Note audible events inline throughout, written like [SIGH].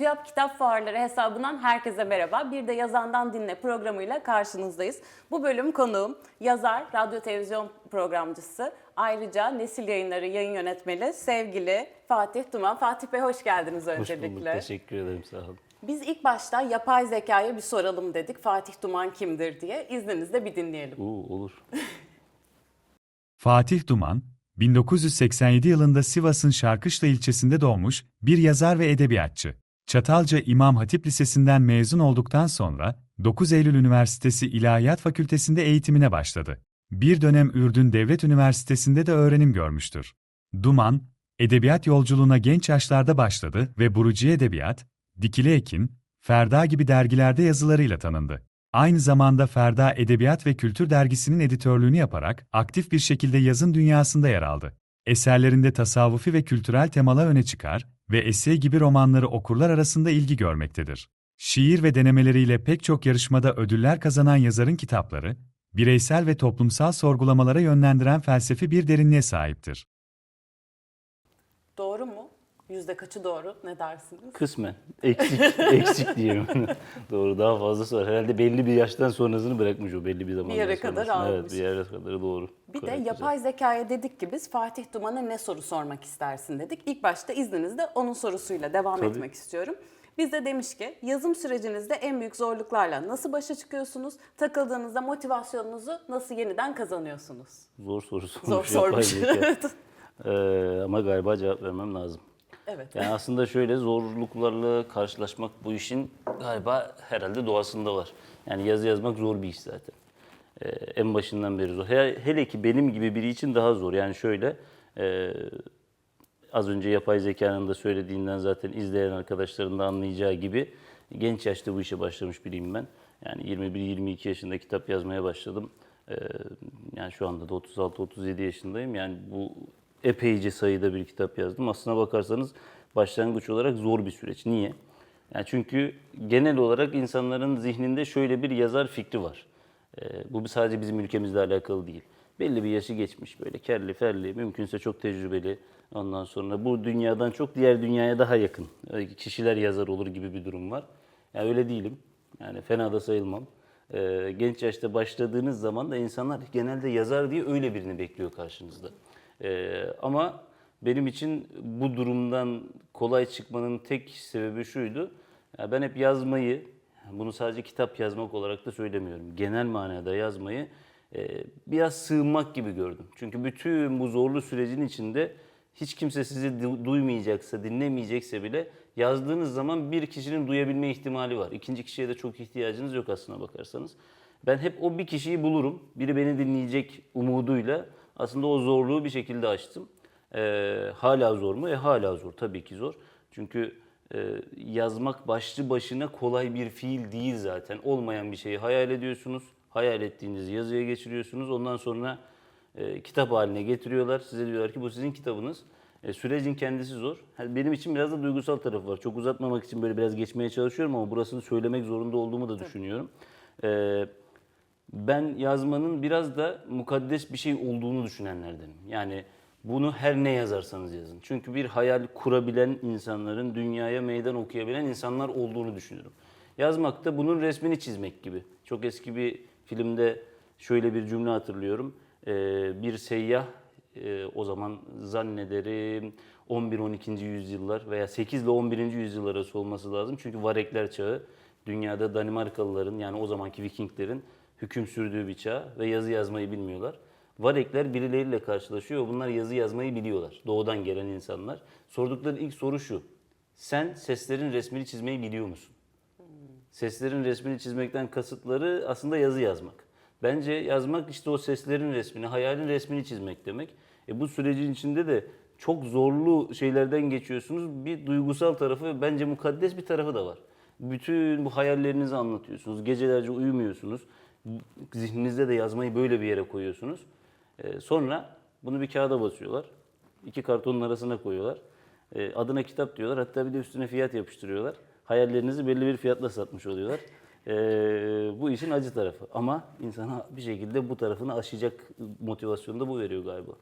TÜYAP Kitap Fuarları hesabından herkese merhaba. Bir de Yazandan Dinle programıyla karşınızdayız. Bu bölüm konuğum yazar, radyo televizyon programcısı, ayrıca Nesil Yayınları yayın yönetmeni sevgili Fatih Duman. Fatih Bey hoş geldiniz Hoş öncelikle. bulduk. Teşekkür ederim. Sağ olun. Biz ilk başta yapay zekaya bir soralım dedik. Fatih Duman kimdir diye. İzninizle bir dinleyelim. Oo, olur. [LAUGHS] Fatih Duman, 1987 yılında Sivas'ın Şarkışla ilçesinde doğmuş bir yazar ve edebiyatçı. Çatalca İmam Hatip Lisesi'nden mezun olduktan sonra 9 Eylül Üniversitesi İlahiyat Fakültesi'nde eğitimine başladı. Bir dönem Ürdün Devlet Üniversitesi'nde de öğrenim görmüştür. Duman, edebiyat yolculuğuna genç yaşlarda başladı ve Burucu Edebiyat, Dikili Ekin, Ferda gibi dergilerde yazılarıyla tanındı. Aynı zamanda Ferda Edebiyat ve Kültür Dergisi'nin editörlüğünü yaparak aktif bir şekilde yazın dünyasında yer aldı. Eserlerinde tasavvufi ve kültürel temalar öne çıkar ve essay gibi romanları okurlar arasında ilgi görmektedir. Şiir ve denemeleriyle pek çok yarışmada ödüller kazanan yazarın kitapları, bireysel ve toplumsal sorgulamalara yönlendiren felsefi bir derinliğe sahiptir. Yüzde kaçı doğru? Ne dersiniz? Kısmen. Eksik, [LAUGHS] eksik diyelim. [LAUGHS] doğru. Daha fazlası var. Herhalde belli bir yaştan sonrasını bırakmış o belli bir zaman. yere kadar almış. Evet, bir yere kadar doğru. Bir de Gayet güzel. yapay zekaya dedik ki biz Fatih Duman'a ne soru sormak istersin dedik. İlk başta izninizle onun sorusuyla devam Tabii. etmek istiyorum. Biz de demiş ki yazım sürecinizde en büyük zorluklarla nasıl başa çıkıyorsunuz? Takıldığınızda motivasyonunuzu nasıl yeniden kazanıyorsunuz? Zor soru sormuş. Zor sormuş. [LAUGHS] Ee, ama galiba cevap vermem lazım. Evet. Yani aslında şöyle zorluklarla karşılaşmak bu işin galiba herhalde doğasında var. Yani yazı yazmak zor bir iş zaten. Ee, en başından beri zor. He- hele ki benim gibi biri için daha zor. Yani şöyle e, az önce yapay zekanın da söylediğinden zaten izleyen arkadaşların da anlayacağı gibi genç yaşta bu işe başlamış biriyim ben. Yani 21-22 yaşında kitap yazmaya başladım. Ee, yani şu anda da 36-37 yaşındayım. Yani bu epeyce sayıda bir kitap yazdım. Aslına bakarsanız başlangıç olarak zor bir süreç. Niye? Yani çünkü genel olarak insanların zihninde şöyle bir yazar fikri var. Ee, bu sadece bizim ülkemizle alakalı değil. Belli bir yaşı geçmiş böyle kerli ferli, mümkünse çok tecrübeli. Ondan sonra bu dünyadan çok diğer dünyaya daha yakın kişiler yazar olur gibi bir durum var. Yani öyle değilim. Yani fena da sayılmam. Ee, genç yaşta başladığınız zaman da insanlar genelde yazar diye öyle birini bekliyor karşınızda. Ee, ama benim için bu durumdan kolay çıkmanın tek sebebi şuydu. Ya ben hep yazmayı, bunu sadece kitap yazmak olarak da söylemiyorum. Genel manada yazmayı e, biraz sığınmak gibi gördüm. Çünkü bütün bu zorlu sürecin içinde hiç kimse sizi du- duymayacaksa, dinlemeyecekse bile yazdığınız zaman bir kişinin duyabilme ihtimali var. İkinci kişiye de çok ihtiyacınız yok aslına bakarsanız. Ben hep o bir kişiyi bulurum, biri beni dinleyecek umuduyla aslında o zorluğu bir şekilde açtım. Ee, hala zor mu? E hala zor, tabii ki zor. Çünkü e, yazmak başlı başına kolay bir fiil değil zaten. Olmayan bir şeyi hayal ediyorsunuz, hayal ettiğinizi yazıya geçiriyorsunuz. Ondan sonra e, kitap haline getiriyorlar. Size diyorlar ki bu sizin kitabınız. E, sürecin kendisi zor. Yani benim için biraz da duygusal tarafı var. Çok uzatmamak için böyle biraz geçmeye çalışıyorum ama burasını söylemek zorunda olduğumu da düşünüyorum. E, ben yazmanın biraz da mukaddes bir şey olduğunu düşünenlerdenim. Yani bunu her ne yazarsanız yazın. Çünkü bir hayal kurabilen insanların, dünyaya meydan okuyabilen insanlar olduğunu düşünüyorum. Yazmak da bunun resmini çizmek gibi. Çok eski bir filmde şöyle bir cümle hatırlıyorum. Ee, bir seyyah e, o zaman zannederim 11-12. yüzyıllar veya 8 ile 11. yüzyıl arası olması lazım. Çünkü Varekler çağı dünyada Danimarkalıların yani o zamanki Vikinglerin hüküm sürdüğü bir çağ ve yazı yazmayı bilmiyorlar. Varekler birileriyle karşılaşıyor. Bunlar yazı yazmayı biliyorlar. Doğudan gelen insanlar. Sordukları ilk soru şu. Sen seslerin resmini çizmeyi biliyor musun? Seslerin resmini çizmekten kasıtları aslında yazı yazmak. Bence yazmak işte o seslerin resmini, hayalin resmini çizmek demek. E bu sürecin içinde de çok zorlu şeylerden geçiyorsunuz. Bir duygusal tarafı ve bence mukaddes bir tarafı da var. Bütün bu hayallerinizi anlatıyorsunuz. Gecelerce uyumuyorsunuz. Zihninizde de yazmayı böyle bir yere koyuyorsunuz. E, sonra bunu bir kağıda basıyorlar. İki kartonun arasına koyuyorlar. E, adına kitap diyorlar. Hatta bir de üstüne fiyat yapıştırıyorlar. Hayallerinizi belli bir fiyatla satmış oluyorlar. E, bu işin acı tarafı. Ama insana bir şekilde bu tarafını aşacak motivasyonu da bu veriyor galiba.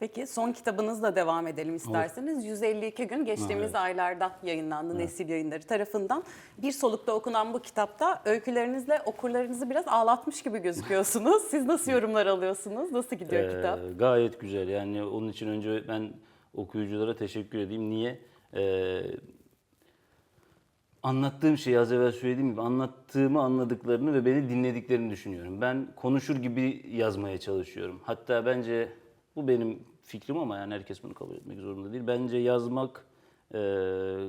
Peki son kitabınızla devam edelim isterseniz. 152 gün geçtiğimiz Evet. aylarda yayınlandı Nesil Yayınları tarafından. Bir solukta okunan bu kitapta öykülerinizle okurlarınızı biraz ağlatmış gibi gözüküyorsunuz. [LAUGHS] Siz nasıl yorumlar alıyorsunuz? Nasıl gidiyor Ee, kitap? Gayet güzel. Yani onun için önce ben okuyuculara teşekkür edeyim. Niye? Ee, anlattığım şeyi az evvel söylediğim gibi anlattığımı anladıklarını ve beni dinlediklerini düşünüyorum. Ben konuşur gibi yazmaya çalışıyorum. Hatta bence bu benim fikrim ama yani herkes bunu kabul etmek zorunda değil. Bence yazmak e,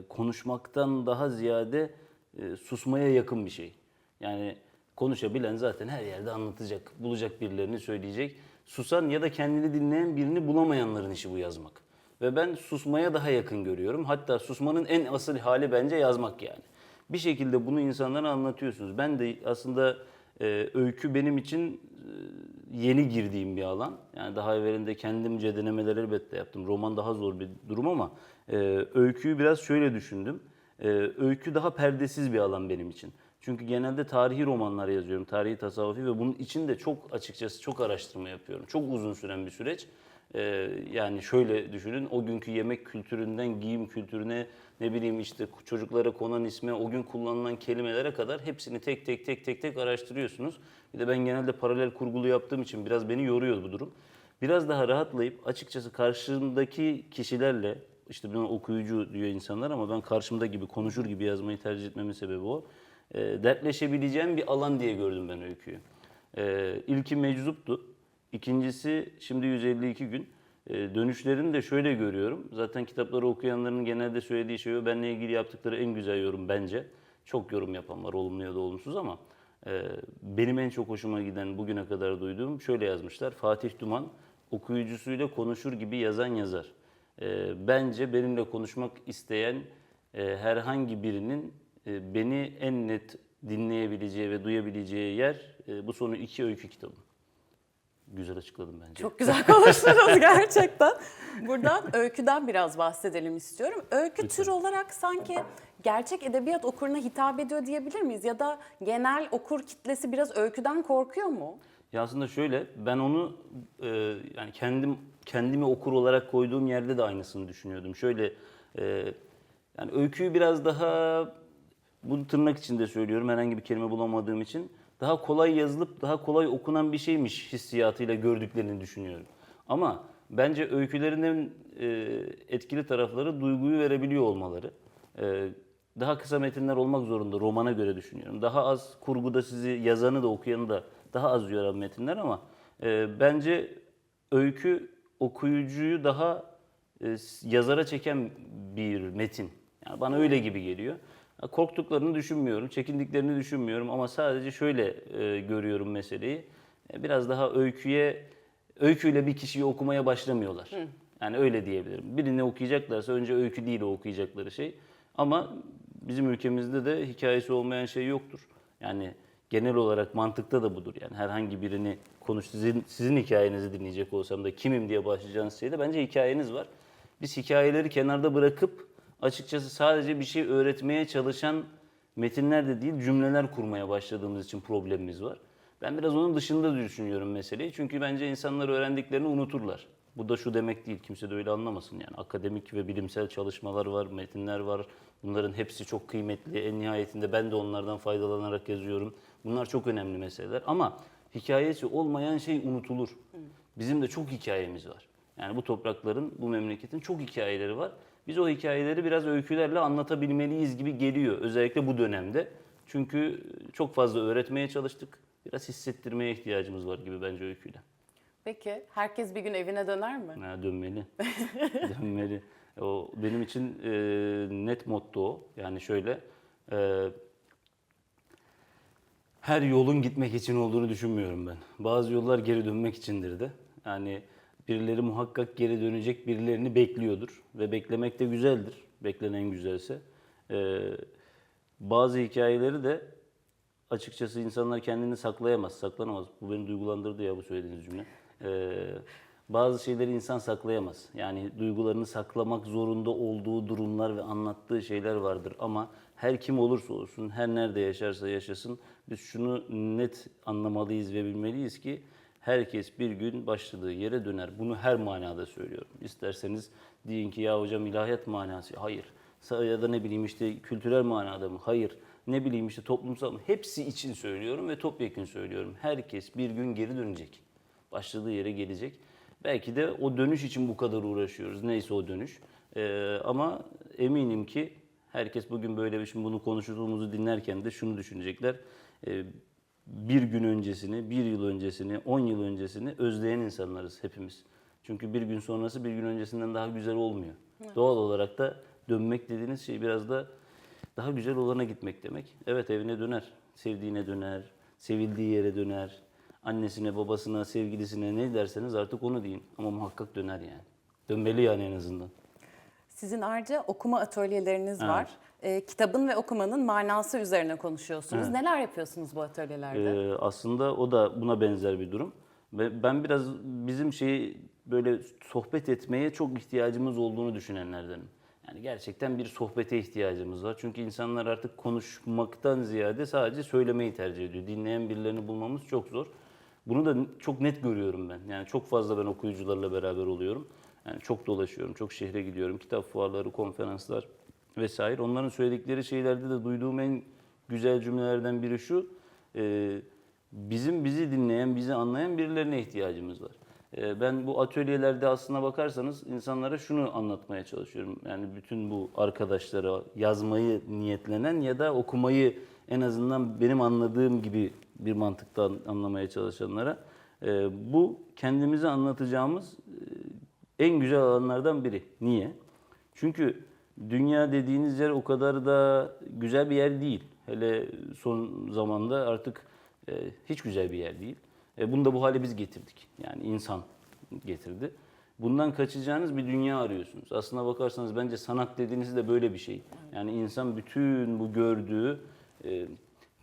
konuşmaktan daha ziyade e, susmaya yakın bir şey. Yani konuşabilen zaten her yerde anlatacak, bulacak birilerini söyleyecek. Susan ya da kendini dinleyen birini bulamayanların işi bu yazmak. Ve ben susmaya daha yakın görüyorum. Hatta susmanın en asıl hali bence yazmak yani. Bir şekilde bunu insanlara anlatıyorsunuz. Ben de aslında e, öykü benim için e, yeni girdiğim bir alan. Yani daha evvelinde kendimce denemeler elbette yaptım. Roman daha zor bir durum ama e, öyküyü biraz şöyle düşündüm. E, öykü daha perdesiz bir alan benim için. Çünkü genelde tarihi romanlar yazıyorum, tarihi tasavvufi ve bunun için de çok açıkçası çok araştırma yapıyorum. Çok uzun süren bir süreç. Ee, yani şöyle düşünün, o günkü yemek kültüründen giyim kültürüne, ne bileyim işte çocuklara konan isme, o gün kullanılan kelimelere kadar hepsini tek tek tek tek tek araştırıyorsunuz. Bir de ben genelde paralel kurgulu yaptığım için biraz beni yoruyor bu durum. Biraz daha rahatlayıp açıkçası karşımdaki kişilerle, işte buna okuyucu diyor insanlar ama ben karşımda gibi konuşur gibi yazmayı tercih etmemin sebebi o. E, dertleşebileceğim bir alan diye gördüm ben öyküyü. E, ilki meczuptu. İkincisi şimdi 152 gün. E, dönüşlerini de şöyle görüyorum. Zaten kitapları okuyanların genelde söylediği şey o. Benle ilgili yaptıkları en güzel yorum bence. Çok yorum yapan var olumlu ya da olumsuz ama e, benim en çok hoşuma giden bugüne kadar duyduğum şöyle yazmışlar. Fatih Duman okuyucusuyla konuşur gibi yazan yazar. E, bence benimle konuşmak isteyen e, herhangi birinin e, beni en net dinleyebileceği ve duyabileceği yer bu sonu iki öykü kitabı. Güzel açıkladım bence. Çok güzel konuştunuz [LAUGHS] gerçekten. Buradan öyküden biraz bahsedelim istiyorum. Öykü tür olarak sanki gerçek edebiyat okuruna hitap ediyor diyebilir miyiz? Ya da genel okur kitlesi biraz öyküden korkuyor mu? Ya aslında şöyle, ben onu e, yani kendim kendimi okur olarak koyduğum yerde de aynısını düşünüyordum. Şöyle, e, yani öyküyü biraz daha bu tırnak içinde söylüyorum herhangi bir kelime bulamadığım için daha kolay yazılıp daha kolay okunan bir şeymiş hissiyatıyla gördüklerini düşünüyorum. Ama bence öykülerinin e, etkili tarafları duyguyu verebiliyor olmaları. E, daha kısa metinler olmak zorunda romana göre düşünüyorum. Daha az kurguda sizi yazanı da okuyanı da daha az yoran metinler ama e, bence öykü okuyucuyu daha e, yazara çeken bir metin. Yani bana öyle gibi geliyor. Korktuklarını düşünmüyorum, çekindiklerini düşünmüyorum ama sadece şöyle e, görüyorum meseleyi. E, biraz daha öyküye, öyküyle bir kişiyi okumaya başlamıyorlar. Yani öyle diyebilirim. Birini okuyacaklarsa önce öykü değil o okuyacakları şey. Ama bizim ülkemizde de hikayesi olmayan şey yoktur. Yani genel olarak mantıkta da budur. Yani herhangi birini konuş sizin, sizin hikayenizi dinleyecek olsam da kimim diye başlayacağınız şeyde bence hikayeniz var. Biz hikayeleri kenarda bırakıp açıkçası sadece bir şey öğretmeye çalışan metinler de değil cümleler kurmaya başladığımız için problemimiz var. Ben biraz onun dışında düşünüyorum meseleyi. Çünkü bence insanlar öğrendiklerini unuturlar. Bu da şu demek değil, kimse de öyle anlamasın. Yani akademik ve bilimsel çalışmalar var, metinler var. Bunların hepsi çok kıymetli. En nihayetinde ben de onlardan faydalanarak yazıyorum. Bunlar çok önemli meseleler. Ama hikayesi olmayan şey unutulur. Bizim de çok hikayemiz var. Yani bu toprakların, bu memleketin çok hikayeleri var. Biz o hikayeleri biraz öykülerle anlatabilmeliyiz gibi geliyor. Özellikle bu dönemde. Çünkü çok fazla öğretmeye çalıştık. Biraz hissettirmeye ihtiyacımız var gibi bence öyküyle. Peki herkes bir gün evine döner mi? Ha, dönmeli. [LAUGHS] dönmeli. O benim için e, net motto o. Yani şöyle e, her yolun gitmek için olduğunu düşünmüyorum ben. Bazı yollar geri dönmek içindir de. Yani birileri muhakkak geri dönecek, birilerini bekliyordur ve beklemek de güzeldir. Beklenen güzelse. E, bazı hikayeleri de açıkçası insanlar kendini saklayamaz, saklanamaz. Bu beni duygulandırdı ya bu söylediğiniz cümle. Ee, bazı şeyleri insan saklayamaz. Yani duygularını saklamak zorunda olduğu durumlar ve anlattığı şeyler vardır. Ama her kim olursa olsun, her nerede yaşarsa yaşasın biz şunu net anlamalıyız ve bilmeliyiz ki Herkes bir gün başladığı yere döner. Bunu her manada söylüyorum. İsterseniz deyin ki ya hocam ilahiyat manası. Hayır. Ya da ne bileyim işte kültürel manada mı? Hayır. Ne bileyim işte toplumsal mı? Hepsi için söylüyorum ve topyekun söylüyorum. Herkes bir gün geri dönecek. Başladığı yere gelecek. Belki de o dönüş için bu kadar uğraşıyoruz. Neyse o dönüş. Ee, ama eminim ki herkes bugün böyle bir şimdi bunu konuştuğumuzu dinlerken de şunu düşünecekler. Ee, bir gün öncesini, bir yıl öncesini, on yıl öncesini özleyen insanlarız hepimiz. Çünkü bir gün sonrası bir gün öncesinden daha güzel olmuyor. Doğal olarak da dönmek dediğiniz şey biraz da daha güzel olana gitmek demek. Evet evine döner, sevdiğine döner, sevildiği yere döner. Annesine, babasına, sevgilisine ne derseniz artık onu deyin. Ama muhakkak döner yani. Dönmeli yani en azından. Sizin ayrıca okuma atölyeleriniz Evet. var. Ee, kitabın ve okumanın manası üzerine konuşuyorsunuz. Evet. Neler yapıyorsunuz bu atölyelerde? Ee, aslında o da buna benzer bir durum. Ve ben biraz bizim şeyi böyle sohbet etmeye çok ihtiyacımız olduğunu düşünenlerdenim. Yani gerçekten bir sohbete ihtiyacımız var. Çünkü insanlar artık konuşmaktan ziyade sadece söylemeyi tercih ediyor. Dinleyen birilerini bulmamız çok zor. Bunu da çok net görüyorum ben. Yani çok fazla ben okuyucularla beraber oluyorum. Yani çok dolaşıyorum, çok şehre gidiyorum. Kitap fuarları, konferanslar vesaire. Onların söyledikleri şeylerde de duyduğum en güzel cümlelerden biri şu. e, bizim bizi dinleyen, bizi anlayan birilerine ihtiyacımız var. E, ben bu atölyelerde aslına bakarsanız insanlara şunu anlatmaya çalışıyorum. Yani bütün bu arkadaşlara yazmayı niyetlenen ya da okumayı en azından benim anladığım gibi bir mantıktan anlamaya çalışanlara e, bu kendimizi anlatacağımız e, en güzel alanlardan biri. Niye? Çünkü dünya dediğiniz yer o kadar da güzel bir yer değil. Hele son zamanda artık e, hiç güzel bir yer değil. E, bunu da bu hale biz getirdik. Yani insan getirdi. Bundan kaçacağınız bir dünya arıyorsunuz. Aslına bakarsanız bence sanat dediğiniz de böyle bir şey. Yani insan bütün bu gördüğü e,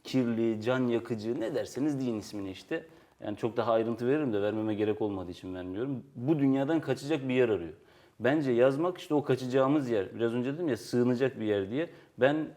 kirli, can yakıcı ne derseniz deyin ismini işte. Yani çok daha ayrıntı veririm de vermeme gerek olmadığı için vermiyorum. Bu dünyadan kaçacak bir yer arıyor. Bence yazmak işte o kaçacağımız yer. Biraz önce dedim ya sığınacak bir yer diye. Ben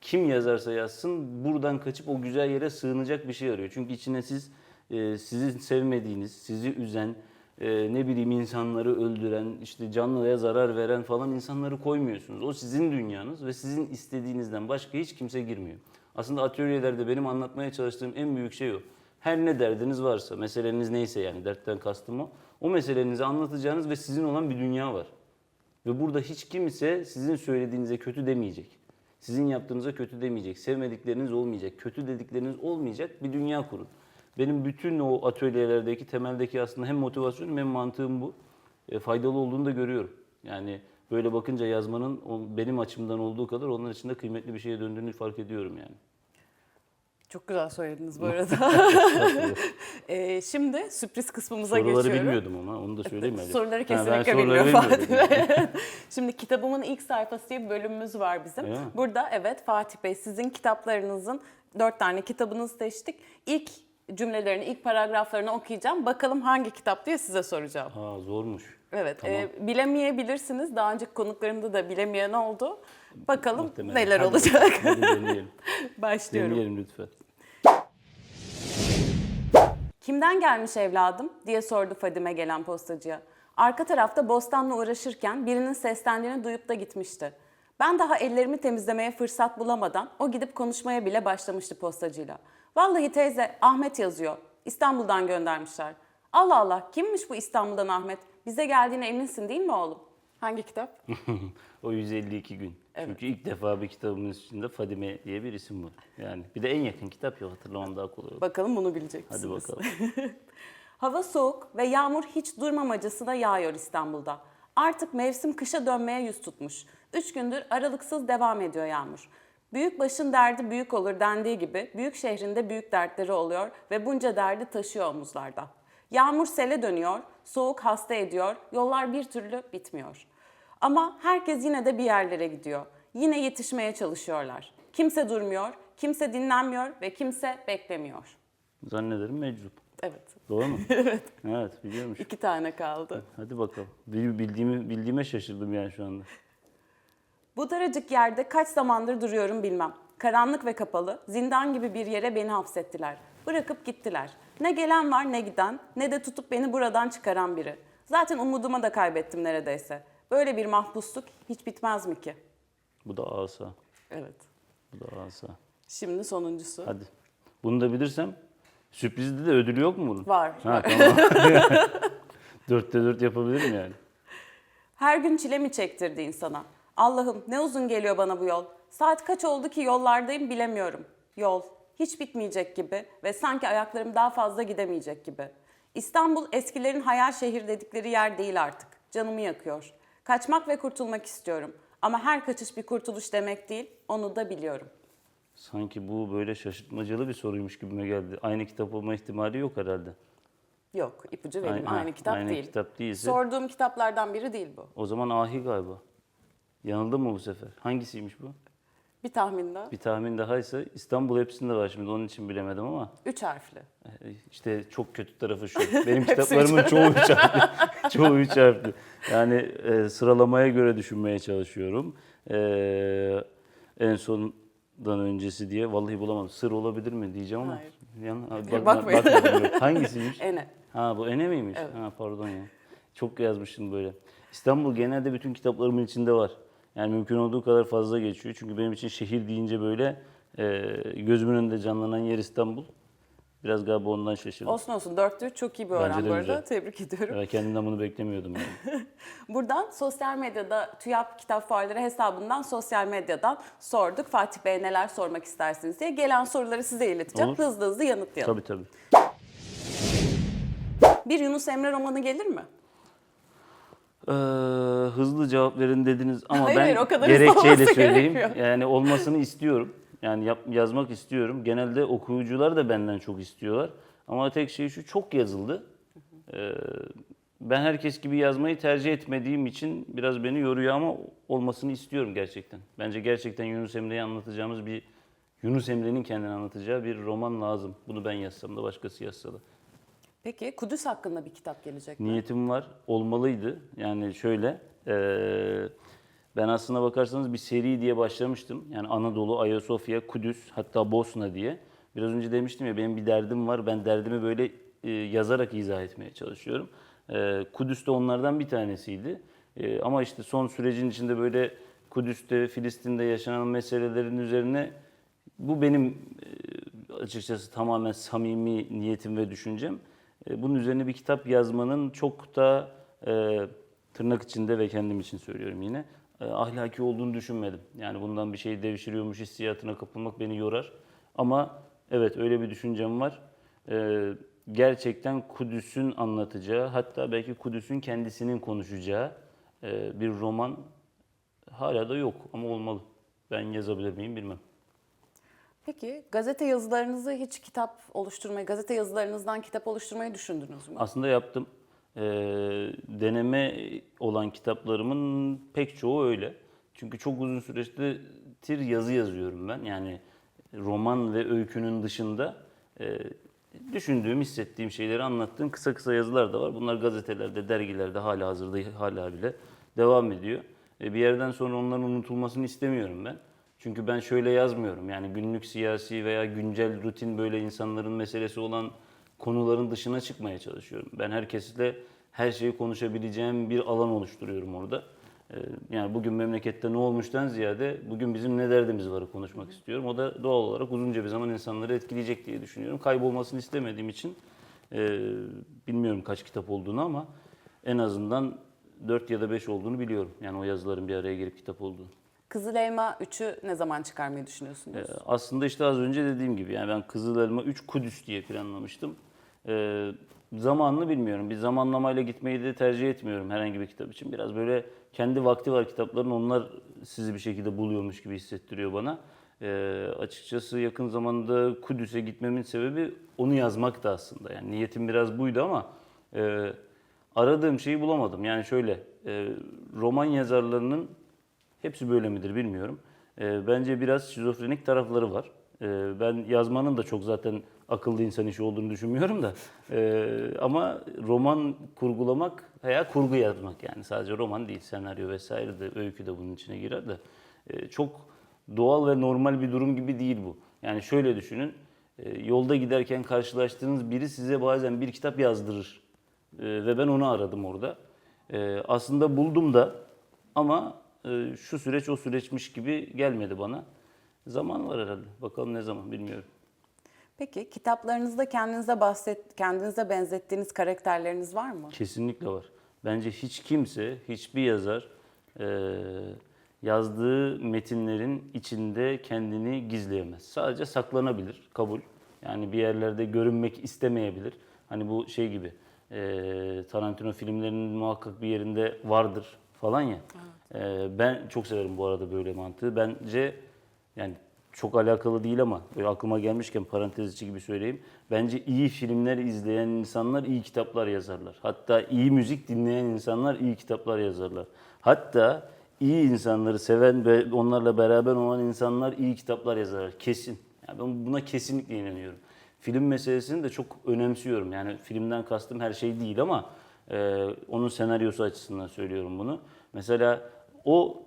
kim yazarsa yazsın buradan kaçıp o güzel yere sığınacak bir şey arıyor. Çünkü içine siz e, sizin sevmediğiniz, sizi üzen, e, ne bileyim insanları öldüren, işte canlıya zarar veren falan insanları koymuyorsunuz. O sizin dünyanız ve sizin istediğinizden başka hiç kimse girmiyor. Aslında atölyelerde benim anlatmaya çalıştığım en büyük şey o. Her ne derdiniz varsa, meseleniz neyse yani dertten kastım o. O meselenizi anlatacağınız ve sizin olan bir dünya var. Ve burada hiç kimse sizin söylediğinize kötü demeyecek. Sizin yaptığınıza kötü demeyecek. Sevmedikleriniz olmayacak. Kötü dedikleriniz olmayacak bir dünya kurun. Benim bütün o atölyelerdeki temeldeki aslında hem motivasyonum hem mantığım bu. E, faydalı olduğunu da görüyorum. Yani böyle bakınca yazmanın benim açımdan olduğu kadar onlar için de kıymetli bir şeye döndüğünü fark ediyorum yani. Çok güzel söylediniz bu arada. [LAUGHS] Ee, şimdi sürpriz kısmımıza Soruları geçiyorum. bilmiyordum ama onu da söyleyeyim [LAUGHS] hadi. Soruları Ha, kesinlikle soruları bilmiyor. Fatih Bey. [LAUGHS] Şimdi kitabımın ilk sayfası diye bir bölümümüz var bizim. Mi? Burada evet Fatih Bey sizin kitaplarınızın dört tane kitabınızı seçtik. İlk cümlelerini, ilk paragraflarını okuyacağım. Bakalım hangi kitap diye size soracağım. Ha zormuş. Evet, Tamam. e, bilemeyebilirsiniz. Daha önceki konuklarımda da bilemeyen oldu. Bakalım Muhtemelen. neler Hadi olacak. Hadi deneyelim. Başlıyorum. deneyelim lütfen. Kimden gelmiş evladım diye sordu Fadime gelen postacıya. Arka tarafta bostanla uğraşırken birinin seslendiğini duyup da gitmişti. Ben daha ellerimi temizlemeye fırsat bulamadan o gidip konuşmaya bile başlamıştı postacıyla. Vallahi teyze Ahmet yazıyor. İstanbul'dan göndermişler. Allah Allah kimmiş bu İstanbul'dan Ahmet? Bize geldiğine eminsin değil mi oğlum? Hangi kitap? [LAUGHS] o 152 gün. Çünkü ilk defa bir kitabımın içinde Fadime diye bir isim var. Yani bir de en yakın kitap yok hatırlamam daha kolay olur. Bakalım bunu bilecek Hadi misiniz? bakalım. [LAUGHS] Hava soğuk ve yağmur hiç durmamacasına yağıyor İstanbul'da. Artık mevsim kışa dönmeye yüz tutmuş. Üç gündür aralıksız devam ediyor yağmur. Büyük başın derdi büyük olur dendiği gibi büyük şehrinde büyük dertleri oluyor ve bunca derdi taşıyor omuzlarda. Yağmur sele dönüyor, soğuk hasta ediyor, yollar bir türlü bitmiyor. Ama herkes yine de bir yerlere gidiyor. Yine yetişmeye çalışıyorlar. Kimse durmuyor, kimse dinlenmiyor ve kimse beklemiyor. Zannederim meczup. Evet, Doğru mu? [LAUGHS] evet. Evet biliyormuş. iki tane kaldı. Hadi bakalım. Bil- Bildiğimi, bildiğime şaşırdım yani şu anda. Bu daracık yerde kaç zamandır duruyorum bilmem. Karanlık ve kapalı, zindan gibi bir yere beni hapsettiler. Bırakıp gittiler. Ne gelen var ne giden, ne de tutup beni buradan çıkaran biri. Zaten umudumu da kaybettim neredeyse. Böyle bir mahpusluk hiç bitmez mi ki? Bu da asa. Evet. Bu da asa. Şimdi sonuncusu. Hadi. Bunu da bilirsem sürprizde de ödülü yok mu bunun? Var. Ha tamam. [LAUGHS] Dörtte dört yapabilirim yani. Her gün çile mi çektirdi insana? Allah'ım ne uzun geliyor bana bu yol. Saat kaç oldu ki yollardayım bilemiyorum. Yol hiç bitmeyecek gibi ve sanki ayaklarım daha fazla gidemeyecek gibi. İstanbul eskilerin hayal şehir dedikleri yer değil artık. Canımı yakıyor. Kaçmak ve kurtulmak istiyorum. Ama her kaçış bir kurtuluş demek değil, onu da biliyorum. Sanki bu böyle şaşırtmacalı bir soruymuş gibime geldi. Aynı kitap olma ihtimali yok herhalde. Yok, ipucu vereyim. Aynı- Aynı, kitap aynı değil. kitap değilse- Sorduğum kitaplardan biri değil bu. O zaman ahi galiba. Yanıldım mı bu sefer? Hangisiymiş bu? Bir tahmin daha. Bir tahmin daha ise İstanbul hepsinde var şimdi onun için bilemedim ama Üç harfli. e, işte çok kötü tarafı şu. Benim [LAUGHS] kitaplarımın çoğu üç harfli. [LAUGHS] çoğu üç harfli. Yani e, sıralamaya göre düşünmeye çalışıyorum. E, en sondan öncesi diye vallahi bulamadım. Sır olabilir mi diyeceğim ama. Hayır. Yan, Bir bakmayın. bakmadım yok. Hangisiymiş? [LAUGHS] Ene. Ha bu Ene miymiş? Evet. Ha pardon ya. Çok yazmışsın böyle. İstanbul genelde bütün kitaplarımın içinde var. Yani mümkün olduğu kadar fazla geçiyor. Çünkü benim için şehir deyince böyle e, gözümün önünde canlanan yer İstanbul. Biraz galiba ondan şaşırdım. Olsun olsun. Dörtte üç çok iyi bir öğren bu arada. güzel. Tebrik ediyorum. Ben kendimden bunu beklemiyordum yani. [LAUGHS] Buradan sosyal medyada TÜYAP Kitap Fuarları hesabından sosyal medyadan sorduk. Fatih Bey neler sormak istersiniz diye. Gelen soruları size ileteceğim. Olur. Hızlı hızlı yanıtlayalım. tabii tabii. Bir Yunus Emre romanı gelir mi? Ee, hızlı cevap verin dediniz ama Hayır, ben hayır, o kadar gerekçeyle söyleyeyim. gerekmiyor. Yani olmasını istiyorum. Yani yap- yazmak istiyorum. Genelde okuyucular da benden çok istiyorlar. Ama tek şey şu çok yazıldı. Ee, ben herkes gibi yazmayı tercih etmediğim için biraz beni yoruyor ama olmasını istiyorum gerçekten. Bence gerçekten Yunus Emre'yi anlatacağımız bir Yunus Emre'nin kendini anlatacağı bir roman lazım. Bunu ben yazsam da başkası yazsa da. Peki Kudüs hakkında bir kitap gelecek mi? Niyetim var, olmalıydı. Yani şöyle, eee, ben aslına bakarsanız bir seri diye başlamıştım. Yani Anadolu, Ayasofya, Kudüs, hatta Bosna diye. Biraz önce demiştim ya benim bir derdim var. Ben derdimi böyle e, yazarak izah etmeye çalışıyorum. Eee Kudüs de onlardan bir tanesiydi. Eee, ama işte son sürecin içinde böyle Kudüs'te, Filistin'de yaşanan meselelerin üzerine bu benim e, açıkçası tamamen samimi niyetim ve düşüncem. E, Bunun üzerine bir kitap yazmanın çok da e, tırnak içinde ve kendim için söylüyorum yine e, ahlaki olduğunu düşünmedim. Yani bundan bir şey devşiriyormuş hissiyatına kapılmak beni yorar. Ama evet öyle bir düşüncem var. E, gerçekten Kudüs'ün anlatacağı hatta belki Kudüs'ün kendisinin konuşacağı e, bir roman hala da yok ama olmalı. Ben yazabilir miyim bilmem. Peki gazete yazılarınızı hiç kitap oluşturmayı, gazete yazılarınızdan kitap oluşturmayı düşündünüz mü? Aslında yaptım. Ee, deneme olan kitaplarımın pek çoğu öyle. Çünkü çok uzun süreçtir yazı yazıyorum ben. Yani roman ve öykünün dışında e, düşündüğüm, hissettiğim şeyleri anlattığım kısa kısa yazılar da var. Bunlar gazetelerde, dergilerde hala hazırda hala bile devam ediyor. E, bir yerden sonra onların unutulmasını istemiyorum ben. Çünkü ben şöyle yazmıyorum. Yani günlük siyasi veya güncel rutin böyle insanların meselesi olan konuların dışına çıkmaya çalışıyorum. Ben herkesle her şeyi konuşabileceğim bir alan oluşturuyorum orada. Ee, Yani bugün memlekette ne olmuştan ziyade bugün bizim ne derdimiz varı konuşmak istiyorum. O da doğal olarak uzunca bir zaman insanları etkileyecek diye düşünüyorum. Kaybolmasını istemediğim için e, bilmiyorum kaç kitap olduğunu ama en azından 4 ya da 5 olduğunu biliyorum. Yani o yazıların bir araya gelip kitap olduğunu. Kızıl Elma 3'ü ne zaman çıkarmayı düşünüyorsunuz? Ee, Aslında işte az önce dediğim gibi yani ben Kızıl Elma 3 Kudüs diye planlamıştım. Ee, zamanını bilmiyorum. Bir zamanlamayla gitmeyi de tercih etmiyorum herhangi bir kitap için. Biraz böyle kendi vakti var kitapların onlar sizi bir şekilde buluyormuş gibi hissettiriyor bana. Ee, açıkçası yakın zamanda Kudüs'e gitmemin sebebi onu yazmak da aslında. Yani niyetim biraz buydu ama e, aradığım şeyi bulamadım. Yani şöyle e, roman yazarlarının Hepsi böyle midir bilmiyorum. Ee, bence biraz şizofrenik tarafları var. Ee, ben yazmanın da çok zaten akıllı insan işi olduğunu düşünmüyorum da. Ee, ama roman kurgulamak veya kurgu yazmak yani sadece roman değil senaryo vesaire de öykü de bunun içine girer de. Ee, çok doğal ve normal bir durum gibi değil bu. Yani şöyle düşünün. e, yolda giderken karşılaştığınız biri size bazen bir kitap yazdırır. E, ve ben onu aradım orada. E, aslında buldum da ama e, şu süreç o süreçmiş gibi gelmedi bana. Zaman var herhalde. Bakalım ne zaman bilmiyorum. Peki kitaplarınızda kendinize bahset, kendinize benzettiğiniz karakterleriniz var mı? Kesinlikle var. Bence hiç kimse, hiçbir yazar e, yazdığı metinlerin içinde kendini gizleyemez. Sadece saklanabilir, kabul. Yani bir yerlerde görünmek istemeyebilir. Hani bu şey gibi, e, Tarantino filmlerinin muhakkak bir yerinde vardır falan ya. Ben çok severim bu arada böyle mantığı. Bence yani çok alakalı değil ama böyle aklıma gelmişken parantez içi gibi söyleyeyim. Bence iyi filmler izleyen insanlar iyi kitaplar yazarlar. Hatta iyi müzik dinleyen insanlar iyi kitaplar yazarlar. Hatta iyi insanları seven ve onlarla beraber olan insanlar iyi kitaplar yazarlar. Kesin. Yani ben buna kesinlikle inanıyorum. Film meselesini de çok önemsiyorum. Yani filmden kastım her şey değil ama e, onun senaryosu açısından söylüyorum bunu. Mesela o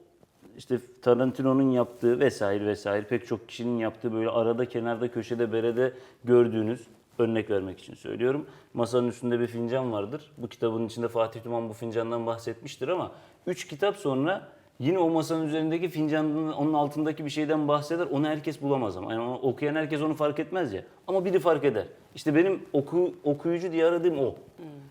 işte Tarantino'nun yaptığı vesaire vesaire pek çok kişinin yaptığı böyle arada kenarda köşede berede gördüğünüz örnek vermek için söylüyorum. Masanın üstünde bir fincan vardır. Bu kitabın içinde Fatih Duman bu fincandan bahsetmiştir ama üç kitap sonra yine o masanın üzerindeki fincanın onun altındaki bir şeyden bahseder. Onu herkes bulamaz ama. Yani onu okuyan herkes onu fark etmez ya. Ama biri fark eder. İşte benim oku, okuyucu diye aradığım o.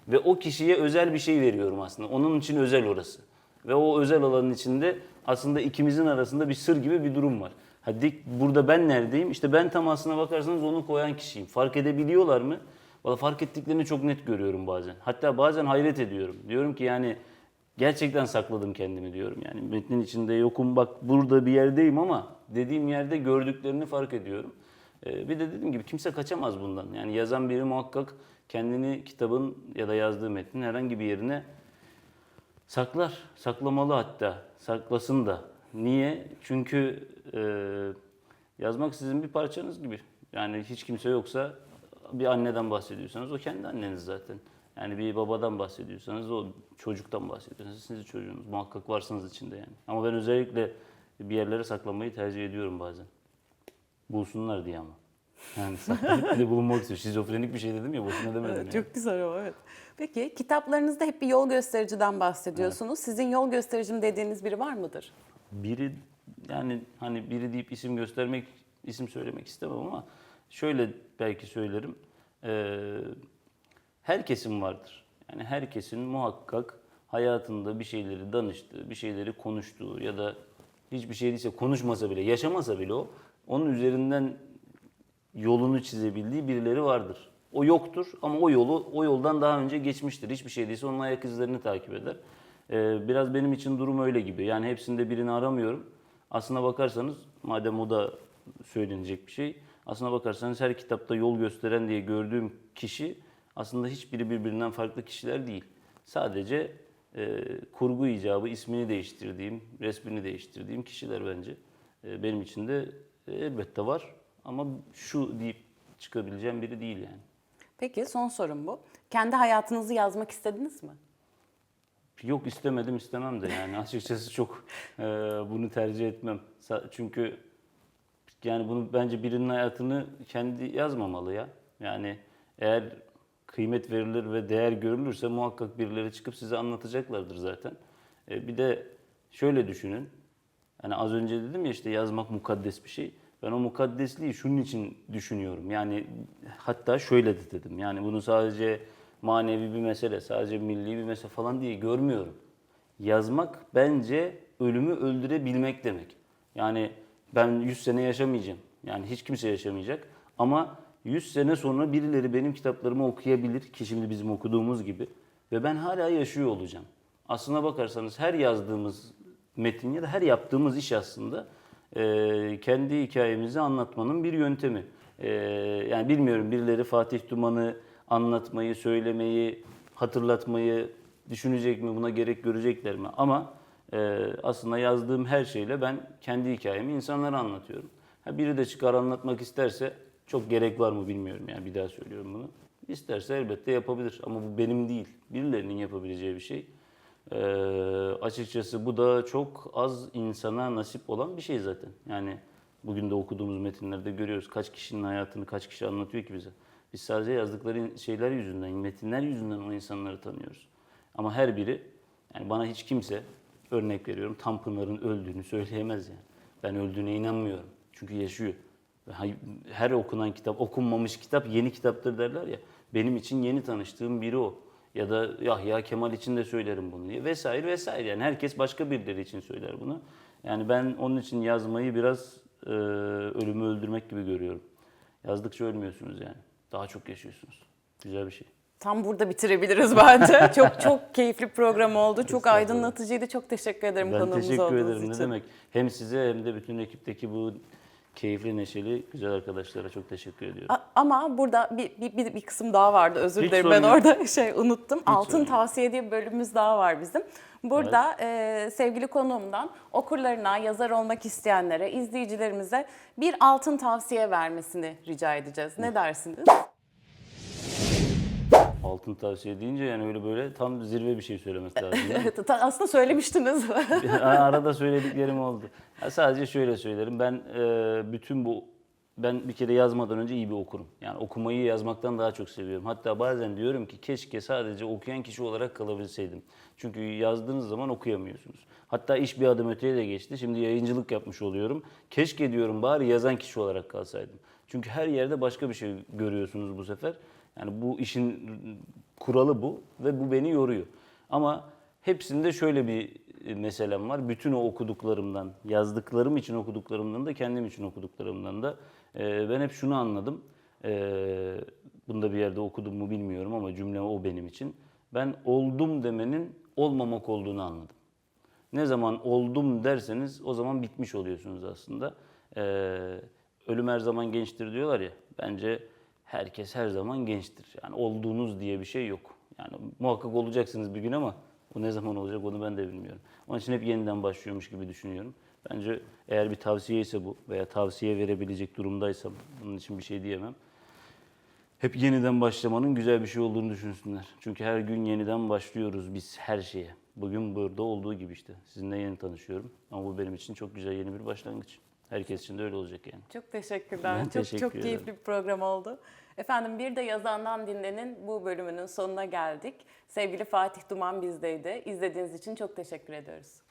Ve o kişiye özel bir şey veriyorum aslında. Onun için özel orası. Ve o özel alanın içinde aslında ikimizin arasında bir sır gibi bir durum var. Hadi burada ben neredeyim? İşte ben tam aslına bakarsanız onu koyan kişiyim. Fark edebiliyorlar mı? Valla fark ettiklerini çok net görüyorum bazen. Hatta bazen hayret ediyorum. Diyorum ki yani gerçekten sakladım kendimi diyorum. Yani metnin içinde yokum bak burada bir yerdeyim ama dediğim yerde gördüklerini fark ediyorum. Ee, bir de dediğim gibi kimse kaçamaz bundan. Yani yazan biri muhakkak kendini kitabın ya da yazdığı metnin herhangi bir yerine Saklar, saklamalı hatta. Saklasın da. Niye? Çünkü e, yazmak sizin bir parçanız gibi. Yani hiç kimse yoksa bir anneden bahsediyorsanız o kendi anneniz zaten. Yani bir babadan bahsediyorsanız o çocuktan bahsediyorsanız sizin çocuğunuz. Muhakkak varsınız içinde yani. Ama ben özellikle bir yerlere saklamayı tercih ediyorum bazen. Bulsunlar diye ama. Yani saklayıp de bulunmak istiyor. Şizofrenik bir şey dedim ya boşuna demedim yani. Çok güzel o evet. Peki kitaplarınızda hep bir yol göstericiden bahsediyorsunuz. Sizin yol göstericim dediğiniz biri var mıdır? biri yani hani biri deyip isim göstermek, isim söylemek istemem ama şöyle belki söylerim. Ee, herkesin vardır. Yani herkesin muhakkak hayatında bir şeyleri danıştığı, bir şeyleri konuştuğu ya da hiçbir şey değilse konuşmasa bile, yaşamasa bile o onun üzerinden yolunu çizebildiği birileri vardır. O yoktur ama o yolu o yoldan daha önce geçmiştir. Hiçbir şey değilse onun ayak izlerini takip eder. Ee, biraz benim için durum öyle gibi. Yani hepsinde birini aramıyorum. Aslına bakarsanız madem o da söylenecek bir şey. Aslına bakarsanız her kitapta yol gösteren diye gördüğüm kişi aslında hiçbiri birbirinden farklı kişiler değil. Sadece e, kurgu icabı ismini değiştirdiğim, resmini değiştirdiğim kişiler bence. E, benim için de e, elbette var ama şu deyip çıkabileceğim biri değil yani. Peki son sorum bu. Kendi hayatınızı yazmak istediniz mi? Yok istemedim istemem de yani açıkçası çok e, bunu tercih etmem. Çünkü yani bunu bence birinin hayatını kendi yazmamalı ya. Yani eğer kıymet verilir ve değer görülürse muhakkak birileri çıkıp size anlatacaklardır zaten. E, bir de şöyle düşünün. Hani az önce dedim ya işte yazmak mukaddes bir şey. Ben o mukaddesliği şunun için düşünüyorum. Yani hatta şöyle de dedim. Yani bunu sadece manevi bir mesele, sadece milli bir mesele falan diye görmüyorum. Yazmak bence ölümü öldürebilmek demek. Yani ben 100 sene yaşamayacağım. Yani hiç kimse yaşamayacak. Ama 100 sene sonra birileri benim kitaplarımı okuyabilir ki şimdi bizim okuduğumuz gibi. Ve ben hala yaşıyor olacağım. Aslına bakarsanız her yazdığımız metin ya da her yaptığımız iş aslında e, kendi hikayemizi anlatmanın bir yöntemi. E, yani bilmiyorum birileri Fatih Duman'ı anlatmayı, söylemeyi, hatırlatmayı düşünecek mi, buna gerek görecekler mi? Ama e, aslında yazdığım her şeyle ben kendi hikayemi insanlara anlatıyorum. Ha, biri de çıkar anlatmak isterse çok gerek var mı bilmiyorum yani bir daha söylüyorum bunu. İsterse elbette yapabilir ama bu benim değil. Birilerinin yapabileceği bir şey. Ee, açıkçası bu da çok az insana nasip olan bir şey zaten. Yani Bugün de okuduğumuz metinlerde görüyoruz. Kaç kişinin hayatını kaç kişi anlatıyor ki bize. Biz sadece yazdıkları şeyler yüzünden, metinler yüzünden o insanları tanıyoruz. Ama her biri, yani bana hiç kimse, örnek veriyorum, Tanpınar'ın öldüğünü söyleyemez yani. Ben öldüğüne inanmıyorum. Çünkü yaşıyor. Her okunan kitap, okunmamış kitap yeni kitaptır derler ya. Benim için yeni tanıştığım biri o. Ya da Yahya Kemal için de söylerim bunu diye vesaire vesaire. Yani herkes başka birileri için söyler bunu. Yani ben onun için yazmayı biraz e, ölümü öldürmek gibi görüyorum. Yazdıkça ölmüyorsunuz yani. Daha çok yaşıyorsunuz. Güzel bir şey. Tam burada bitirebiliriz bence. [LAUGHS] çok çok keyifli program oldu. Çok aydınlatıcıydı. Çok teşekkür ederim Ben konuğumuz teşekkür olduğunuz ederim. için. Ne demek? Hem size hem de bütün ekipteki bu keyifli, neşeli, güzel arkadaşlara çok teşekkür ediyorum. A- Ama burada bir, bir, bir, bir kısım daha vardı. Özür Hiç dilerim ben yok. orada [LAUGHS] şey unuttum. Altın sorun tavsiye diye bir bölümümüz daha var bizim. Burada e, sevgili konuğumdan okurlarına, yazar olmak isteyenlere, izleyicilerimize bir altın tavsiye vermesini rica edeceğiz. Ne dersiniz? Altın tavsiye deyince yani öyle böyle tam zirve bir şey söylemek lazım. Evet, [LAUGHS] aslında söylemiştiniz. [LAUGHS] Arada söylediklerim oldu. Ya sadece şöyle söylerim. Ben e, bütün bu ben bir kere yazmadan önce iyi bir okurum. Yani okumayı yazmaktan daha çok seviyorum. Hatta bazen diyorum ki keşke sadece okuyan kişi olarak kalabilseydim. Çünkü yazdığınız zaman okuyamıyorsunuz. Hatta iş bir adım öteye de geçti. Şimdi yayıncılık yapmış oluyorum. Keşke diyorum bari yazan kişi olarak kalsaydım. Çünkü her yerde başka bir şey görüyorsunuz bu sefer. Yani bu işin kuralı bu ve bu beni yoruyor. Ama hepsinde şöyle bir e, meselem var. Bütün o okuduklarımdan, yazdıklarım için okuduklarımdan da kendim için okuduklarımdan da e, ben hep şunu anladım. E, bunu da bir yerde okudum mu bilmiyorum ama cümle o benim için. Ben oldum demenin olmamak olduğunu anladım. Ne zaman oldum derseniz o zaman bitmiş oluyorsunuz aslında. Ölüm her zaman gençtir diyorlar ya. Bence herkes her zaman gençtir. Yani olduğunuz diye bir şey yok. Yani muhakkak olacaksınız bir gün ama bu ne zaman olacak onu ben de bilmiyorum. Onun için hep yeniden başlıyormuş gibi düşünüyorum. Bence eğer bir tavsiye ise bu veya tavsiye verebilecek durumdaysam bunun için bir şey diyemem. Hep yeniden başlamanın güzel bir şey olduğunu düşünsünler. Çünkü her gün yeniden başlıyoruz biz her şeye. Bugün burada olduğu gibi işte. Sizinle yeni tanışıyorum. Ama bu benim için çok güzel yeni bir başlangıç. Herkes için de öyle olacak yani. Çok teşekkürler. Ben çok teşekkür çok ederim. keyifli bir program oldu. Efendim bir de yazandan dinlenin bu bölümünün sonuna geldik. Sevgili Fatih Duman bizdeydi. İzlediğiniz için çok teşekkür ediyoruz.